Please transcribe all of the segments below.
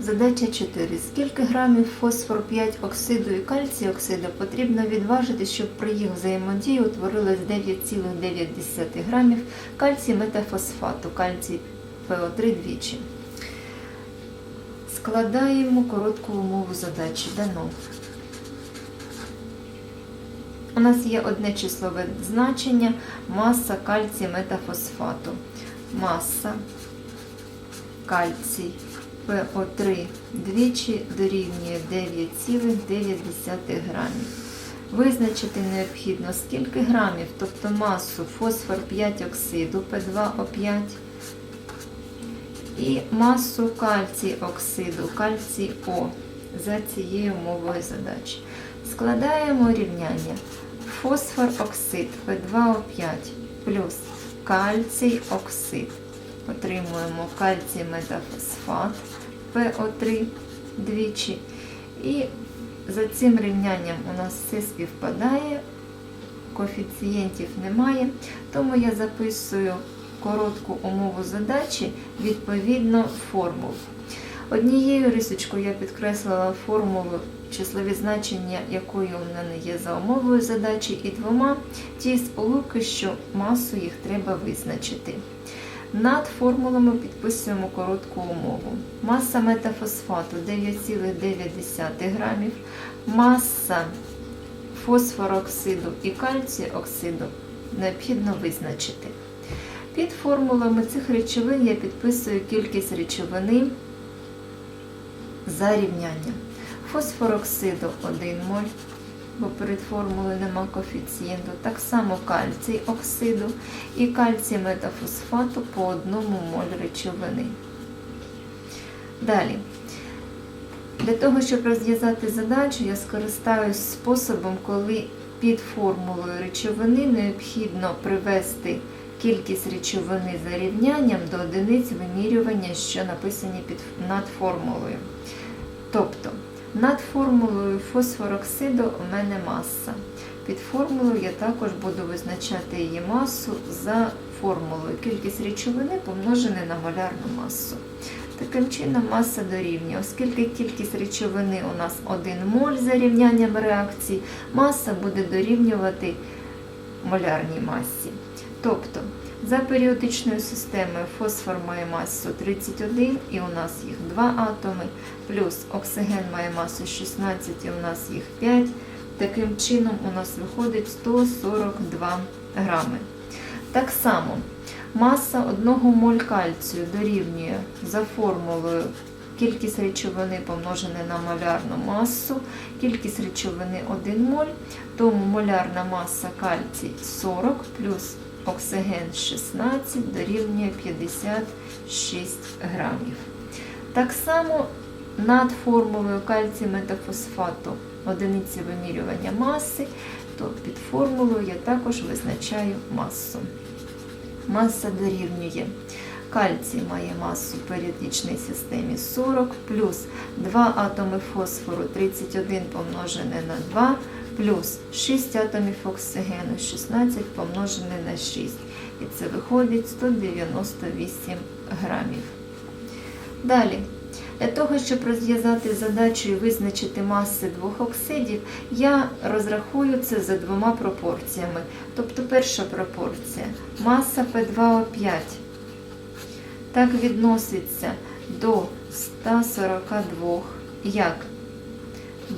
Задача 4. Скільки грамів фосфор 5 оксиду і кальцію оксиду потрібно відважити, щоб при їх взаємодії утворилось 9,9 грамів кальцій метафосфату, кальцій ПО3 двічі. Складаємо коротку умову задачі. Дано. У нас є одне числове значення маса кальцій метафосфату. Маса кальцій ПО3 двічі дорівнює 9,9 грамів. Визначити необхідно скільки грамів, тобто масу фосфор 5 оксиду П2О5 і масу кальцій оксиду, кальцій О за цією умовою задачі. Складаємо рівняння фосфор оксид П2О5 плюс кальцій оксид. Отримуємо кальцій метафосфат ПО3 двічі. І за цим рівнянням у нас все співпадає, коефіцієнтів немає, тому я записую коротку умову задачі відповідно формул. Однією рисочкою я підкреслила формулу, числові значення якої у мене є за умовою задачі, і двома ті сполуки, що масу їх треба визначити. Над формулами підписуємо коротку умову. Маса метафосфату 9,9 грамів, маса фосфороксиду і кальцію оксиду необхідно визначити. Під формулами цих речовин я підписую кількість речовини за рівнянням. Фосфороксиду 1 моль, бо перед формулою нема коефіцієнту. Так само кальцій оксиду і кальцій метафосфату по одному моль речовини. Далі. Для того, щоб розв'язати задачу, я скористаюсь способом, коли під формулою речовини необхідно привести кількість речовини за рівнянням до одиниць вимірювання, що написані під, над формулою. Тобто, над формулою фосфороксиду у мене маса. Під формулою я також буду визначати її масу за формулою. Кількість речовини помножене на молярну масу. Таким чином, маса дорівнює, оскільки кількість речовини у нас 1 моль за рівнянням реакції, маса буде дорівнювати молярній масі. Тобто, за періодичною системою фосфор має масу 31 і у нас їх 2 атоми, плюс оксиген має масу 16 і у нас їх 5. Таким чином у нас виходить 142 грами. Так само маса 1 моль кальцію дорівнює за формулою кількість речовини помножене на молярну масу, кількість речовини 1 моль, тому молярна маса кальцій 40 плюс оксиген 16 дорівнює 56 грамів. Так само над формулою кальцій метафосфату одиниці вимірювання маси, то під формулою я також визначаю масу. Маса дорівнює. Кальцій має масу в періодичній системі 40 плюс 2 атоми фосфору 31 помножене на 2 плюс 6 атомів оксигену 16 помножене на 6. І це виходить 198 грамів. Далі. Для того, щоб розв'язати задачу і визначити маси двох оксидів, я розрахую це за двома пропорціями. Тобто перша пропорція маса P2O5 так відноситься до 142, як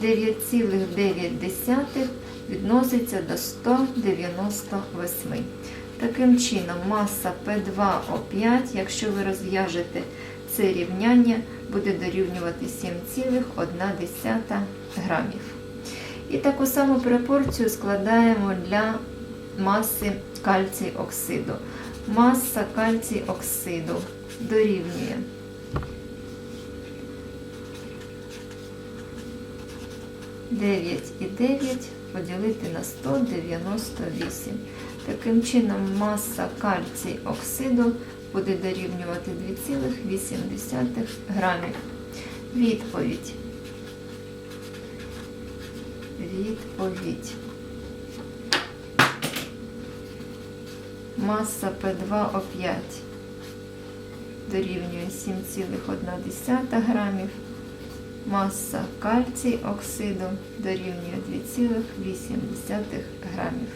9,9 відноситься до 198. Таким чином, маса P2O5, якщо ви розв'яжете це рівняння, буде дорівнювати 7,1 грамів. І таку саму пропорцію складаємо для маси кальцій оксиду. Маса кальцій оксиду дорівнює 9,9 поділити на 198. Таким чином, маса кальцій оксиду буде дорівнювати 2,8 грамів. Відповідь. Відповідь. Маса P2O5 дорівнює 7,1 грамів, Маса кальцій оксиду дорівнює 2,8 грамів.